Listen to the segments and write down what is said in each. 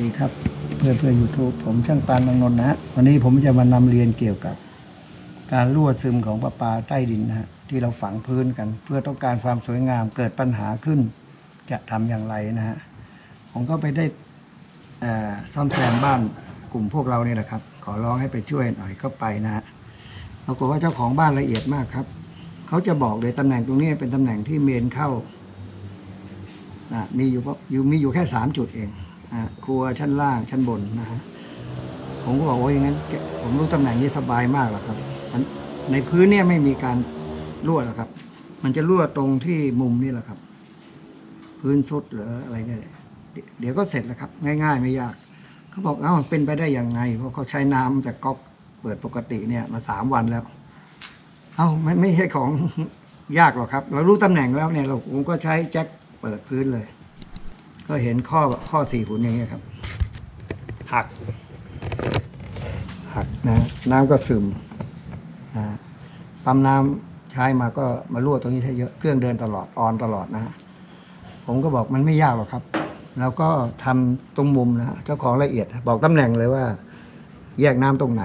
ดีครับ เพื่อนเพื่อนยูทูบผมช่างปานบางนนท์นะฮะวันนี้ผมจะมานำเรียนเกี่ยวกับ การรั่วซึมของประปาใต้ดินนะฮะที่เราฝังพื้นกัน เพื่อต้องการความสวยงามเกิดปัญหาขึ้น จะทำอย่างไรนะฮะผมก็ไปได้ซ่อมแซมบ้านกลุ่มพวกเราเนี่ยแหละครับ ขอร้องให้ไปช่วยหน่อยก็ไปนะฮะปรากฏว่าเจ้าของบ้านละเอียดมากครับเขาจะบอกเลยตำแหน่งตรงนี้เป็นตำแหน่งที่เมนเข้านะมีอยู่อยู่มีอยู่แค่สามจุดเอง ครัวชั้นล่างชั้นบนนะฮะผมก็บอกว่าอย่างนั้นผมรู้ตำแหน่งนี้สบายมากแล้วครับในพื้นเนี่ยไม่มีการรั่วหรอกครับ มันจะรั่วตรงที่มุมนี่แหละครับ พื้นสุดหรืออะไรเนี่ยเดี๋ยวก็เสร็จแล้วครับ ง่าย ๆ ไม่ยากเขาบอกเอ้าเป็นไปได้ยังไง เพราะเขาใช้น้ำจากก๊อกเปิดปกติเนี่ยมาสามวันแล้ว เอ้าไม่ไม่ใช่ของยากหรอกครับ เรารู้ตำแหน่งแล้วเนี่ยเราผมก็ใช้แจ็คเปิดพื้นเลย ก็เห็นข้อข้อสี่หุ่นอย่างเงี้ยครับ หัก หักนะน้ำก็ซึมนะปั๊มน้ำใช้มาก็มารั่วตรงนี้ใช้เยอะเครื่องเดินตลอดออนตลอดนะฮะผมก็บอกมันไม่ยากหรอกครับ แล้วก็ทำตรงมุมนะฮะเจ้าของละเอียด บอกตำแหน่งเลยว่า แยกน้ำตรงไหน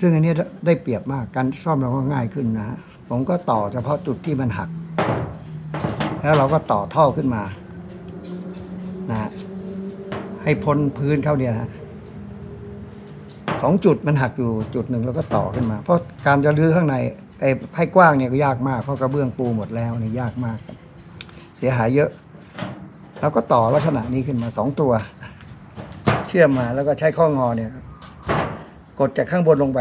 ซึ่งอันนี้ได้เปรียบมากการซ่อมเราก็ง่ายขึ้นนะฮะผมก็ต่อเฉพาะจุดที่มันหัก แล้วเราก็ต่อท่อขึ้นมา นะฮะให้พ้นพื้นเข้าเนี่ยนะฮะสองจุดมันหักอยู่จุดหนึ่งแล้วก็ต่อขึ้นมา เพราะการจะรื้อข้างในไอ้ให้กว้างเนี่ยก็ยากมากเพราะกระเบื้องปูหมดแล้วเนี่ยยากมาก เสียหายเยอะ แล้วก็ต่อลักษณะนี้ขึ้นมาสองตัว เชื่อมมาแล้วก็ใช้ข้องอเนี่ยกดจากข้างบนลงไป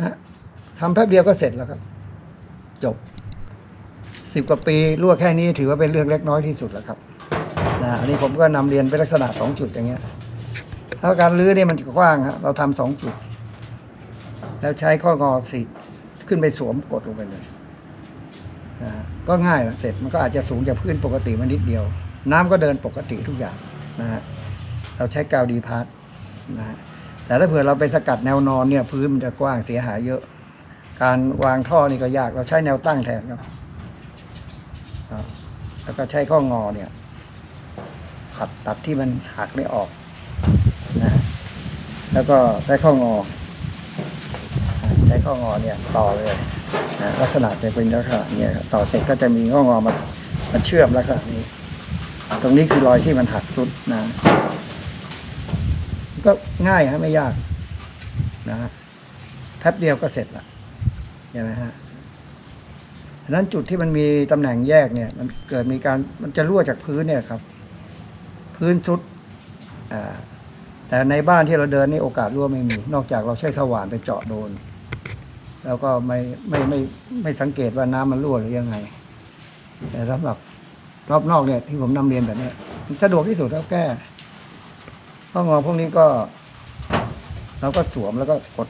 นะทำแป๊บเดียวก็เสร็จแล้วครับ จบสิบกว่าปีรั่วแค่นี้ถือว่าเป็นเรื่องเล็กน้อยที่สุดแล้วครับ นะอันนี้ผมก็นำเรียนเป็นลักษณะสองจุดอย่างเงี้ยถ้าการรื้อเนี่ยมันกว้างฮะเราทำสองจุด แล้วใช้ข้องอสิขึ้นไปสวมกดลงไปเลยนะก็ง่ายละเสร็จมันก็อาจจะสูงจากพื้นปกติมานิดเดียว น้ำก็เดินปกติทุกอย่างนะฮะเราใช้กาวดีพาร์ทนะฮะแต่ถ้าเผื่อเราไปสกัดแนวนอนเนี่ยพื้นมันจะกว้างเสียหายเยอะ การวางท่อนี่ก็ยากเราใช้แนวตั้งแทนครับแล้วก็ใช้ข้องอเนี่ย ตัดตัดที่มันหักไม่ออกนะแล้วก็ใช้ข้องอใช้ข้องอเนี่ยต่อเลยนะลักษณะจะเป็นลักษณะเนี่ยต่อเสร็จก็จะมีข้องอมามาเชื่อมลักษณะนี้ ตรงนี้คือรอยที่มันหักสุดนะ ก็ง่ายฮะไม่ยากนะฮะแป๊บเดียวก็เสร็จละใช่ไหมฮะฉะนั้นจุดที่มันมีตำแหน่งแยกเนี่ย มันเกิดมีการมันจะรั่วจากพื้นเนี่ยครับ พื้นชุดแต่ในบ้านที่เราเดินนี่โอกาสรั่วไม่มี นอกจากเราใช้สว่านไปเจาะโดน แล้วก็ไม่ไม่ไม่ไม่สังเกตว่าน้ำมันรั่วหรือยังไง แต่สำหรับรอบนอกเนี่ยที่ผมนำเรียนแบบนี้สะดวกที่สุดแล้วแก้ข้องอพวกนี้ก็เราก็สวมแล้วก็กด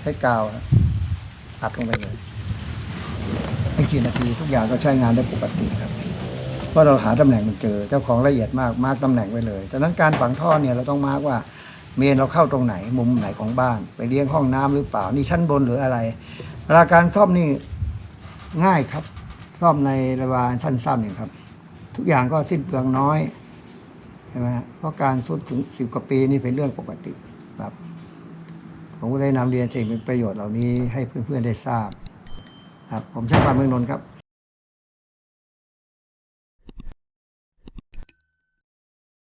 ใช้กาวนะตัดลงไปเลยไม่กี่นาทีทุกอย่างก็ใช้งานได้ปกติครับ เพราะเราหาตำแหน่งมันเจอ เจ้าของละเอียดมากมาร์กตำแหน่งไว้เลยดังนั้นการฝังท่อเนี่ยเราต้องมาร์กว่าเมนเราเข้าตรงไหนมุมไหนของบ้าน ไปเลี้ยงห้องน้ำหรือเปล่านี่ชั้นบนหรืออะไรเวลาการซ่อมนี่ง่ายครับ ซ่อมในระยะสั้นๆเนี่ยครับ ทุกอย่างก็สิ้นเปลืองน้อยใช่ไหมเพราะการสุดถึงสิบกว่าปีนี่เป็นเรื่องปกติครับผมก็ได้นำเรียนสิ่งเป็นประโยชน์เหล่านี้ให้เพื่อนๆได้ทราบ ครับ ผมช่างฟันเมืองนนท์ครับ